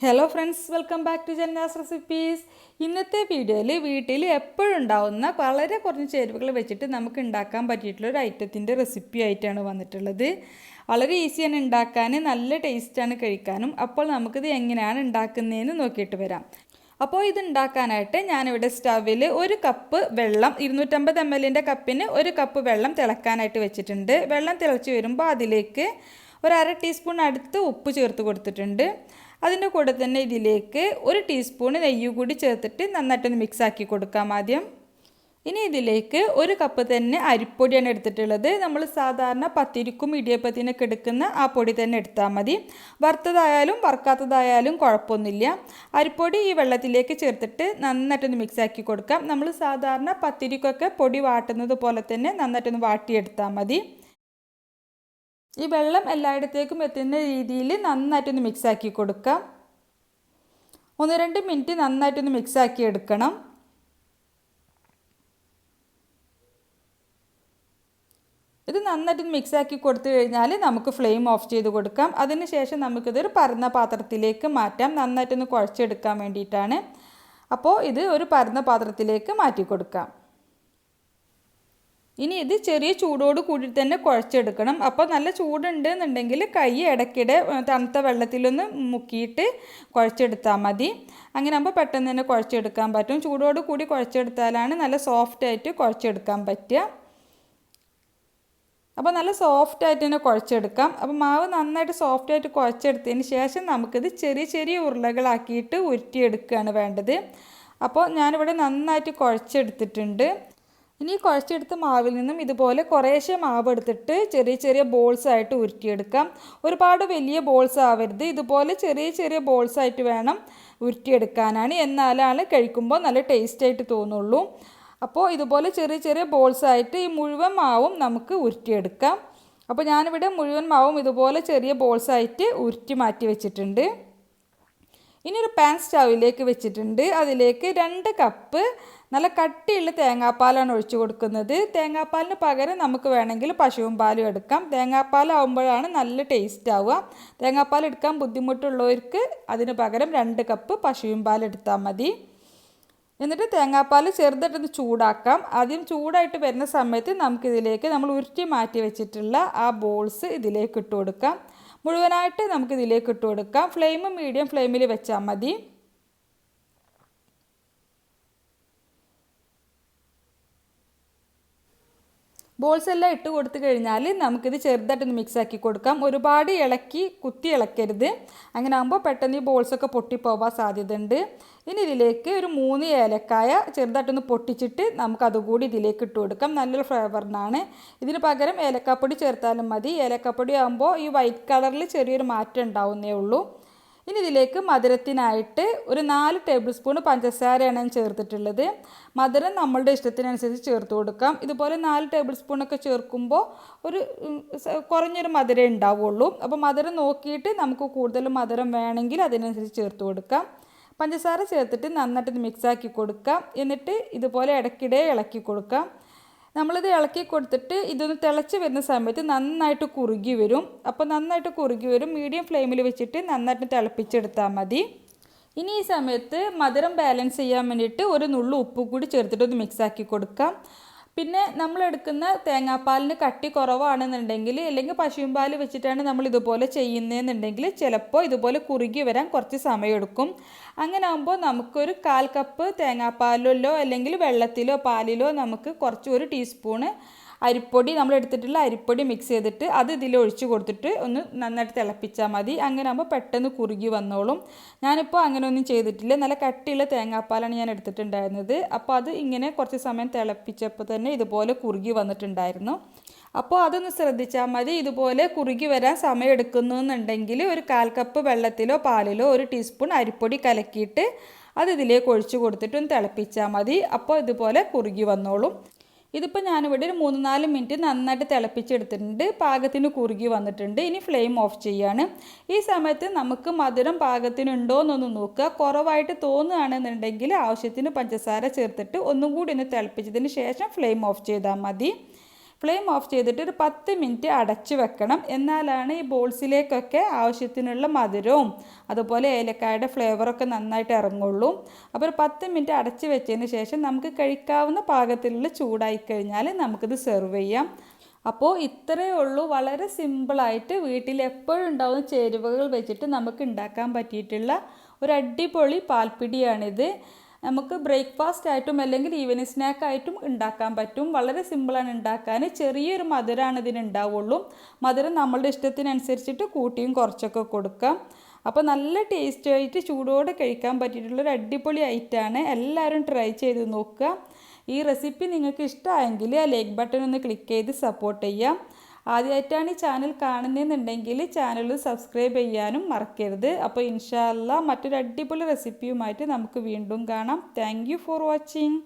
Hello friends welcome back to Janna's recipes ഇന്നത്തെ വീഡിയോയിൽ വീട്ടിൽ എപ്പോഴും ഉണ്ടാവുന്ന വളരെ കുറഞ്ഞ ചേരുവകൾ വെച്ചിട്ട് നമുക്ക് ഉണ്ടാക്കാൻ പറ്റിയിട്ടുള്ള ഒരു ഐറ്റത്തിന്റെ റെസിപ്പി ആയിട്ടാണ് വന്നിട്ടുള്ളത്. വളരെ ഈസിയാണ് ഉണ്ടാക്കാൻ നല്ല ടേസ്റ്റാണ് കഴിക്കാനും. അപ്പോൾ നമുക്കിത് എങ്ങനെയാണ് ഉണ്ടാക്കുന്നതെന്ന് നോക്കിയിട്ട് വരാം. അപ്പോൾ ഇത് ഉണ്ടാക്കാനായിട്ട് ഞാനിവിടെ സ്റ്റവിൽ ഒരു കപ്പ് വെള്ളം ഇരുന്നൂറ്റമ്പത് എം എല്ലിന്റെ കപ്പിന് ഒരു കപ്പ് വെള്ളം തിളക്കാനായിട്ട് വെച്ചിട്ടുണ്ട്. വെള്ളം തിളച്ച് വരുമ്പോൾ അതിലേക്ക് ഒരു അര ടീസ്പൂൺ അടുത്ത് ഉപ്പ് ചേർത്ത് കൊടുത്തിട്ടുണ്ട്. അതിന്റെ കൂടെ തന്നെ ഇതിലേക്ക് ഒരു ടീസ്പൂൺ നെയ്യ് കൂടി ചേർത്തിട്ട് നന്നായിട്ടൊന്ന് മിക്സാക്കി കൊടുക്കാം ആദ്യം. ഇനി ഇതിലേക്ക് ഒരു കപ്പ് തന്നെ അരിപ്പൊടിയാണ് എടുത്തിട്ടുള്ളത്. നമ്മൾ സാധാരണ പത്തിരിക്കും ഇടിയപ്പത്തിനൊക്കെ എടുക്കുന്ന ആ പൊടി തന്നെ എടുത്താൽ മതി. വറുത്തതായാലും വറുക്കാത്തതായാലും കുഴപ്പമൊന്നുമില്ല. അരിപ്പൊടി ഈ വെള്ളത്തിലേക്ക് ചേർത്തിട്ട് നന്നായിട്ടൊന്ന് മിക്സാക്കി കൊടുക്കാം. നമ്മൾ സാധാരണ പത്തിരിക്കൊക്കെ പൊടി വാട്ടുന്നത് പോലെ തന്നെ നന്നായിട്ടൊന്ന് വാട്ടിയെടുത്താൽ മതി. ഈ വെള്ളം എല്ലായിടത്തേക്കും എത്തുന്ന രീതിയിൽ നന്നായിട്ടൊന്ന് മിക്സാക്കി കൊടുക്കാം. ഒന്ന് രണ്ട് മിനിറ്റ് നന്നായിട്ടൊന്ന് മിക്സാക്കി എടുക്കണം. ഇത് നന്നായിട്ടൊന്ന് മിക്സാക്കി കൊടുത്തു കഴിഞ്ഞാൽ നമുക്ക് ഫ്ലെയിം ഓഫ് ചെയ്ത് കൊടുക്കാം. അതിനുശേഷം നമുക്കിതൊരു പരന്ന പാത്രത്തിലേക്ക് മാറ്റാം. നന്നായിട്ടൊന്ന് കുഴച്ചെടുക്കാൻ വേണ്ടിയിട്ടാണ്. അപ്പോൾ ഇത് ഒരു പരന്ന പാത്രത്തിലേക്ക് മാറ്റി കൊടുക്കാം. ഇനി ഇത് ചെറിയ ചൂടോട് കൂടി തന്നെ കുഴച്ചെടുക്കണം. അപ്പോൾ നല്ല ചൂടുണ്ട് എന്നുണ്ടെങ്കിൽ കൈ ഇടയ്ക്കിടെ തണുത്ത വെള്ളത്തിലൊന്ന് മുക്കിയിട്ട് കുഴച്ചെടുത്താൽ മതി. അങ്ങനെ ആകുമ്പോൾ പെട്ടെന്ന് തന്നെ കുഴച്ചെടുക്കാൻ പറ്റും. ചൂടോട് കൂടി കുഴച്ചെടുത്താലാണ് നല്ല സോഫ്റ്റായിട്ട് കുഴച്ചെടുക്കാൻ പറ്റുക. അപ്പോൾ നല്ല സോഫ്റ്റ് ആയിട്ട് തന്നെ കുഴച്ചെടുക്കാം. അപ്പോൾ മാവ് നന്നായിട്ട് സോഫ്റ്റ് ആയിട്ട് കുഴച്ചെടുത്തതിന് ശേഷം നമുക്കിത് ചെറിയ ചെറിയ ഉരുളകളാക്കിയിട്ട് ഉരുട്ടിയെടുക്കുകയാണ് വേണ്ടത്. അപ്പോൾ ഞാനിവിടെ നന്നായിട്ട് കുഴച്ചെടുത്തിട്ടുണ്ട്. ഇനി കുഴച്ചെടുത്ത മാവിൽ നിന്നും ഇതുപോലെ കുറേശ്ശെ മാവ് എടുത്തിട്ട് ചെറിയ ചെറിയ ബോൾസ് ആയിട്ട് ഉരുട്ടിയെടുക്കാം. ഒരുപാട് വലിയ ബോൾസ് ആവരുത്. ഇതുപോലെ ചെറിയ ചെറിയ ബോൾസ് ആയിട്ട് വേണം ഉരുട്ടിയെടുക്കാനാണ്. എന്നാലാണ് കഴിക്കുമ്പോൾ നല്ല ടേസ്റ്റ് ആയിട്ട് തോന്നുള്ളൂ. അപ്പോൾ ഇതുപോലെ ചെറിയ ചെറിയ ബോൾസ് ആയിട്ട് ഈ മുഴുവൻ മാവും നമുക്ക് ഉരുട്ടിയെടുക്കാം. അപ്പോൾ ഞാനിവിടെ മുഴുവൻ മാവും ഇതുപോലെ ചെറിയ ബോൾസ് ആയിട്ട് ഉരുട്ടി മാറ്റി വെച്ചിട്ടുണ്ട്. ഇനി ഒരു പാൻ സ്റ്റൗവിലേക്ക് വെച്ചിട്ടുണ്ട്. അതിലേക്ക് രണ്ട് കപ്പ് നല്ല കട്ടിയുള്ള തേങ്ങാപ്പാലാണ് ഒഴിച്ചു കൊടുക്കുന്നത്. തേങ്ങാപ്പാലിന് പകരം നമുക്ക് വേണമെങ്കിൽ പശുവും പാലും എടുക്കാം. തേങ്ങാപ്പാലാവുമ്പോഴാണ് നല്ല ടേസ്റ്റ് ആവുക. തേങ്ങാപ്പാൽ എടുക്കാൻ ബുദ്ധിമുട്ടുള്ളവർക്ക് അതിന് പകരം രണ്ട് കപ്പ് പശുവും പാൽ എടുത്താൽ മതി. എന്നിട്ട് തേങ്ങാപ്പാൽ ചെറുതായിട്ടൊന്ന് ചൂടാക്കാം. ആദ്യം ചൂടായിട്ട് വരുന്ന സമയത്ത് നമുക്കിതിലേക്ക് നമ്മൾ ഉരുട്ടി മാറ്റി വെച്ചിട്ടുള്ള ആ ബോൾസ് ഇതിലേക്ക് ഇട്ട് കൊടുക്കാം. മുഴുവനായിട്ട് നമുക്ക് ഇതിലേക്ക് ഇട്ട് കൊടുക്കാം ഫ്ലെയിം മീഡിയം ഫ്ലെയിമിൽ വെച്ചാൽ മതി. ബോൾസ് എല്ലാം ഇട്ട് കൊടുത്തു കഴിഞ്ഞാൽ നമുക്കിത് ചെറുതായിട്ടൊന്ന് മിക്സാക്കി കൊടുക്കാം. ഒരുപാട് ഇളക്കി കുത്തി ഇളക്കരുത്. അങ്ങനെ ആകുമ്പോൾ പെട്ടെന്ന് ഈ ബോൾസൊക്കെ പൊട്ടിപ്പോവാൻ സാധ്യതയുണ്ട്. ഇനി ഇതിലേക്ക് ഒരു മൂന്ന് ഏലക്കായ ചെറുതായിട്ടൊന്ന് പൊട്ടിച്ചിട്ട് നമുക്കതുകൂടി ഇതിലേക്ക് ഇട്ട് കൊടുക്കാം. നല്ലൊരു ഫ്ലേവറിനാണ് ഇതിന് പകരം ഏലക്കാപ്പൊടി ചേർത്താലും മതി. ഏലക്കാപ്പൊടി ആകുമ്പോൾ ഈ വൈറ്റ് കളറിൽ ചെറിയൊരു മാറ്റം ഉണ്ടാവുന്നേ ഉള്ളൂ. ഇനി ഇതിലേക്ക് മധുരത്തിനായിട്ട് ഒരു നാല് ടേബിൾ സ്പൂൺ പഞ്ചസാരയാണ് ഞാൻ ചേർത്തിട്ടുള്ളത്. മധുരം നമ്മളുടെ ഇഷ്ടത്തിനനുസരിച്ച് ചേർത്ത് കൊടുക്കാം. ഇതുപോലെ നാല് ടേബിൾ സ്പൂണൊക്കെ ചേർക്കുമ്പോൾ ഒരു കുറഞ്ഞൊരു മധുരം ഉണ്ടാവുള്ളൂ. അപ്പോൾ മധുരം നോക്കിയിട്ട് നമുക്ക് കൂടുതൽ മധുരം വേണമെങ്കിൽ അതിനനുസരിച്ച് ചേർത്ത് കൊടുക്കാം. പഞ്ചസാര ചേർത്തിട്ട് നന്നായിട്ട് മിക്സാക്കി കൊടുക്കാം. എന്നിട്ട് ഇതുപോലെ ഇടയ്ക്കിടെ ഇളക്കി കൊടുക്കാം. നമ്മളിത് ഇളക്കി കൊടുത്തിട്ട് ഇതൊന്ന് തിളച്ച് വരുന്ന സമയത്ത് നന്നായിട്ട് കുറുകി വരും. അപ്പോൾ നന്നായിട്ട് കുറുകി വരും. മീഡിയം ഫ്ലെയിമിൽ വെച്ചിട്ട് നന്നായിട്ട് തിളപ്പിച്ചെടുത്താൽ മതി. ഇനി ഈ സമയത്ത് മധുരം ബാലൻസ് ചെയ്യാൻ വേണ്ടിയിട്ട് ഒരു നുള്ളു ഉപ്പ് കൂടി ചേർത്തിട്ട് ഒന്ന് മിക്സ് ആക്കി കൊടുക്കാം. പിന്നെ നമ്മൾ എടുക്കുന്ന തേങ്ങാപ്പാലിന് കട്ടി കുറവാണെന്നുണ്ടെങ്കിൽ അല്ലെങ്കിൽ പാൽ വെച്ചിട്ടാണ് നമ്മൾ ഇതുപോലെ ചെയ്യുന്നതെന്നുണ്ടെങ്കിൽ ചിലപ്പോൾ ഇതുപോലെ കുറുകി വരാൻ കുറച്ച് സമയമെടുക്കും. അങ്ങനെ ആകുമ്പോൾ നമുക്കൊരു കാൽ കപ്പ് തേങ്ങാപ്പാലിലോ അല്ലെങ്കിൽ വെള്ളത്തിലോ പാലിലോ നമുക്ക് കുറച്ച് ഒരു ടീസ്പൂണ് അരിപ്പൊടി നമ്മൾ എടുത്തിട്ടുള്ള അരിപ്പൊടി മിക്സ് ചെയ്തിട്ട് അത് ഇതിൽ ഒഴിച്ച് കൊടുത്തിട്ട് ഒന്ന് നന്നായിട്ട് തിളപ്പിച്ചാൽ മതി. അങ്ങനെ ആകുമ്പോൾ പെട്ടെന്ന് കുറുകി വന്നോളും. ഞാനിപ്പോൾ അങ്ങനെ ഒന്നും ചെയ്തിട്ടില്ല. നല്ല കട്ടിയുള്ള തേങ്ങാപ്പാലാണ് ഞാൻ എടുത്തിട്ടുണ്ടായിരുന്നത്. അപ്പോൾ അത് ഇങ്ങനെ കുറച്ച് സമയം തിളപ്പിച്ചപ്പോൾ തന്നെ ഇതുപോലെ കുറുകി വന്നിട്ടുണ്ടായിരുന്നു. അപ്പോൾ അതൊന്ന് ശ്രദ്ധിച്ചാൽ മതി. ഇതുപോലെ കുറുകി വരാൻ സമയം എടുക്കുന്നു എന്നുണ്ടെങ്കിൽ ഒരു കാൽ കപ്പ് വെള്ളത്തിലോ പാലിലോ ഒരു ടീസ്പൂൺ അരിപ്പൊടി കലക്കിയിട്ട് അത് ഇതിലേക്ക് ഒഴിച്ച് കൊടുത്തിട്ട് തിളപ്പിച്ചാൽ മതി. അപ്പോൾ ഇതുപോലെ കുറുകി വന്നോളും. ഇതിപ്പോൾ ഞാനിവിടെ ഒരു മൂന്ന് നാല് മിനിറ്റ് നന്നായിട്ട് തിളപ്പിച്ചെടുത്തിട്ടുണ്ട്. പാകത്തിന് കുറുകി വന്നിട്ടുണ്ട്. ഇനി ഫ്ലെയിം ഓഫ് ചെയ്യാണ്. ഈ സമയത്ത് നമുക്ക് മധുരം പാകത്തിനുണ്ടോ എന്നൊന്ന് നോക്കുക. കുറവായിട്ട് തോന്നുകയാണെന്നുണ്ടെങ്കിൽ ആവശ്യത്തിന് പഞ്ചസാര ചേർത്തിട്ട് ഒന്നും കൂടി ഒന്ന് തിളപ്പിച്ചതിന് ശേഷം ഫ്ലെയിം ഓഫ് ചെയ്താൽ മതി. ഫ്ലെയിം ഓഫ് ചെയ്തിട്ട് ഒരു പത്ത് മിനിറ്റ് അടച്ചു വെക്കണം. എന്നാലാണ് ഈ ബോൾസിലേക്കൊക്കെ ആവശ്യത്തിനുള്ള മധുരവും അതുപോലെ ഏലക്കായുടെ ഫ്ലേവറൊക്കെ നന്നായിട്ട് ഇറങ്ങുള്ളൂ. അപ്പോൾ ഒരു പത്ത് മിനിറ്റ് അടച്ചു വെച്ചതിന് ശേഷം നമുക്ക് കഴിക്കാവുന്ന പാകത്തിലുള്ള ചൂടായി കഴിഞ്ഞാൽ നമുക്കിത് സെർവ് ചെയ്യാം. അപ്പോൾ ഇത്രയേ ഉള്ളൂ. വളരെ സിമ്പിളായിട്ട് വീട്ടിൽ എപ്പോഴും ഉണ്ടാവുന്ന ചേരുവകൾ വെച്ചിട്ട് നമുക്ക് ഉണ്ടാക്കാൻ പറ്റിയിട്ടുള്ള ഒരു അടിപൊളി പാൽപ്പിടിയാണിത്. നമുക്ക് ബ്രേക്ക്ഫാസ്റ്റ് ആയിട്ടും അല്ലെങ്കിൽ ഈവനിങ് സ്നാക്ക് ആയിട്ടും ഉണ്ടാക്കാൻ പറ്റും. വളരെ സിമ്പിളാണ് ഉണ്ടാക്കാൻ. ചെറിയൊരു മധുരമാണ് ഇതിന് ഉണ്ടാവുള്ളൂ. മധുരം നമ്മളുടെ ഇഷ്ടത്തിനനുസരിച്ചിട്ട് കൂട്ടിയും കുറച്ചൊക്കെ കൊടുക്കാം. അപ്പോൾ നല്ല ടേസ്റ്റ് ആയിട്ട് ചൂടോടെ കഴിക്കാൻ പറ്റിയിട്ടുള്ളൊരു അടിപൊളി ഐറ്റമാണ് എല്ലാവരും ട്രൈ ചെയ്ത് നോക്കുക. ഈ റെസിപ്പി നിങ്ങൾക്ക് ഇഷ്ടമായെങ്കിൽ ലൈക്ക് ബട്ടൺ ഒന്ന് ക്ലിക്ക് ചെയ്ത് സപ്പോർട്ട് ചെയ്യാം ആദ്യമായിട്ടാണ് ഈ ചാനൽ കാണുന്നതെന്നുണ്ടെങ്കിൽ ചാനൽ സബ്സ്ക്രൈബ് ചെയ്യാനും മറക്കരുത്. അപ്പോൾ ഇൻഷാല്ല മറ്റൊരു അടിപൊളി റെസിപ്പിയുമായിട്ട് നമുക്ക് വീണ്ടും കാണാം. Thank for watching